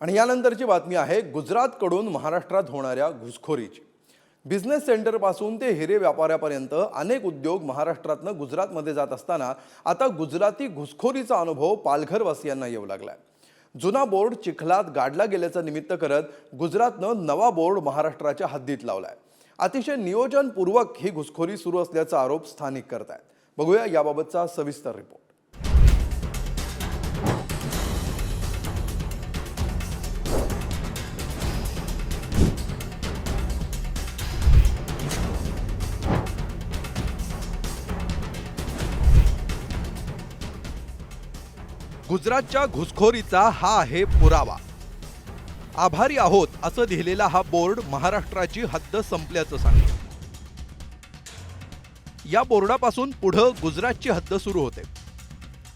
आणि यानंतरची बातमी आहे गुजरातकडून महाराष्ट्रात होणाऱ्या घुसखोरीची. बिझनेस सेंटरपासून ते हिरे व्यापाऱ्यापर्यंत अनेक उद्योग महाराष्ट्रातनं गुजरातमध्ये जात असताना आता गुजराती घुसखोरीचा अनुभव पालघरवासियांना येऊ लागला आहे जुना बोर्ड चिखलात गाडला गेल्याचं निमित्त करत गुजरातनं नवा बोर्ड महाराष्ट्राच्या हद्दीत लावला आहे अतिशय नियोजनपूर्वक ही घुसखोरी सुरू असल्याचा आरोप स्थानिक करतायत. बघूया याबाबतचा सविस्तर रिपोर्ट गुजरातच्या घुसखोरीचा हा आहे पुरावा. आभारी आहोत असं लिहिलेला हा बोर्ड महाराष्ट्राची हद्द संपल्याचं सांगतो. या बोर्डापासून पुढं गुजरातची हद्द सुरू होते.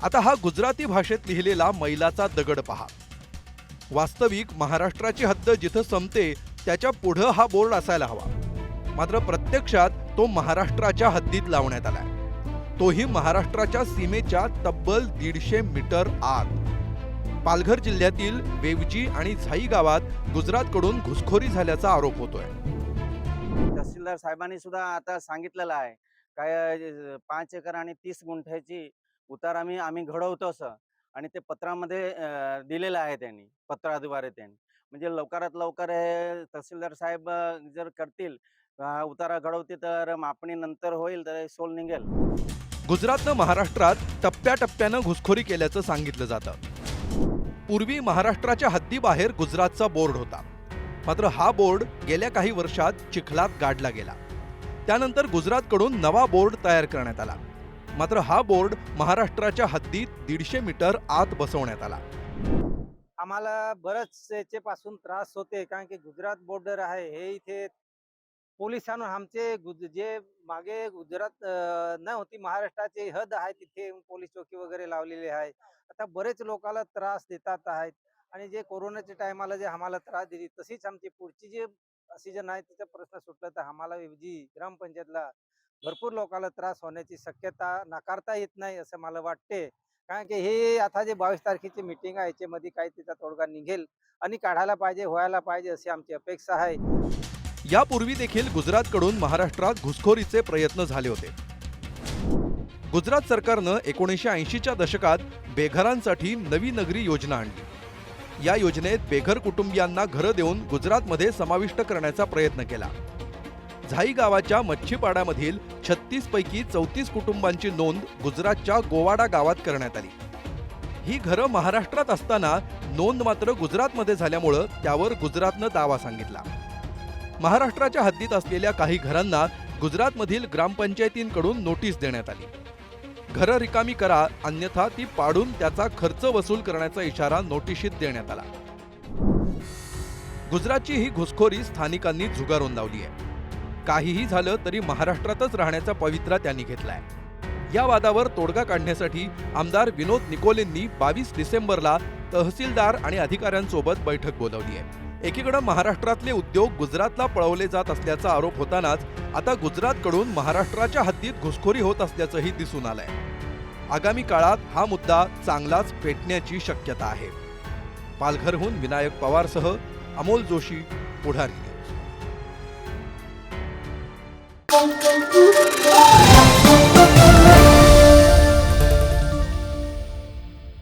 आता हा गुजराती भाषेत लिहिलेला मैलाचा दगड पहा. वास्तविक महाराष्ट्राची हद्द जिथं संपते त्याच्या पुढं हा बोर्ड असायला हवा. मात्र प्रत्यक्षात तो महाराष्ट्राच्या हद्दीत लावण्यात आलाय. तोही महाराष्ट्राच्या सीमेच्या तब्बल दीडशे मीटर आत. पालघर जिल्ह्यातील वेवजी आणि झाई गावात गुजरातकडून घुसखोरी झाल्याचा आरोप होतोय. तहसीलदार साहेबांनी सुद्धा आता सांगितलेलं आहे. काय पाच एकर आणि तीस गुंठ्याची उतार आम्ही आम्ही घडवतो असं. आणि ते पत्रामध्ये दिलेलं आहे त्यांनी पत्राद्वारे त्यांनी. म्हणजे लवकरात लवकर हे तहसीलदार साहेब जर करतील उतारा घडवते तर मापणी नंतर होईल तर सोल निघेल. गुजरातनं महाराष्ट्रात टप्प्याटप्प्यानं घुसखोरी केल्याचं सांगितलं जातं. पूर्वी महाराष्ट्राच्या हद्दीबाहेर गुजरातचा बोर्ड होता. मात्र हा बोर्ड गेल्या काही वर्षात चिखलात गाडला गेला. त्यानंतर गुजरातकडून नवा बोर्ड तयार करण्यात आला. मात्र हा बोर्ड महाराष्ट्राच्या हद्दीत दीडशे मीटर आत बसवण्यात आला. आम्हाला बरंच याचे पासून त्रास होते कारण की गुजरात बॉर्डर आहे हे इथे पोलिसांना आमचे गुज- जे मागे गुजरात न होती महाराष्ट्राची हद आहे तिथे पोलीस चौकी वगैरे लावलेली आहे. आता बरेच लोकांना त्रास देतात आहेत आणि जे कोरोनाच्या टायमाला जे आम्हाला त्रास दिली तशीच आमची पुढची जे सीजन आहे तिचा प्रश्न सुटला तर आम्हाला जी ग्रामपंचायतला भरपूर लोकांना त्रास होण्याची शक्यता नाकारता येत नाही असं मला वाटते. कारण की हे आता जे बावीस तारखेची मीटिंग आहे याच्यामध्ये काही तिचा तोडगा निघेल आणि काढायला पाहिजे व्हायला पाहिजे अशी आमची अपेक्षा आहे. यापूर्वी देखील गुजरातकडून महाराष्ट्रात घुसखोरीचे प्रयत्न झाले होते. गुजरात सरकारनं एकोणीसशे ऐंशीच्या दशकात बेघरांसाठी नवी नगरी योजना आणली. या योजनेत बेघर कुटुंबियांना घरं देऊन गुजरातमध्ये समाविष्ट करण्याचा प्रयत्न केला. झाई गावाच्या मच्छीपाड्यामधील छत्तीस पैकी चौतीस कुटुंबांची नोंद गुजरातच्या गोवाडा गावात करण्यात आली. ही घरं महाराष्ट्रात असताना नोंद मात्र गुजरातमध्ये झाल्यामुळं त्यावर गुजरातनं दावा सांगितला. महाराष्ट्राच्या हद्दीत असलेल्या काही घरांना गुजरातमधील ग्रामपंचायतींकडून नोटीस देण्यात आली. घरं रिकामी करा अन्यथा ती पाडून त्याचा खर्च वसूल करण्याचा इशारा नोटिशीत देण्यात आला. गुजरातची ही घुसखोरी स्थानिकांनी झुगारून लावली आहे. काहीही झालं तरी महाराष्ट्रातच राहण्याचा पवित्रा त्यांनी घेतलाय. या वादावर तोडगा काढण्यासाठी आमदार विनोद निकोलेंनी बावीस डिसेंबरला तहसीलदार आणि अधिकाऱ्यांसोबत बैठक बोलावली आहे. एकीकडे महाराष्ट्रातले उद्योग गुजरातला पळवले जात असल्याचा आरोप होतानाच आता गुजरातकडून महाराष्ट्राच्या हद्दीत घुसखोरी होत असल्याचंही दिसून आलंय. आगामी काळात हा मुद्दा चांगलाच पेटण्याची शक्यता आहे. पालघरहून विनायक पवारसह अमोल जोशी पुढारी न्यूज.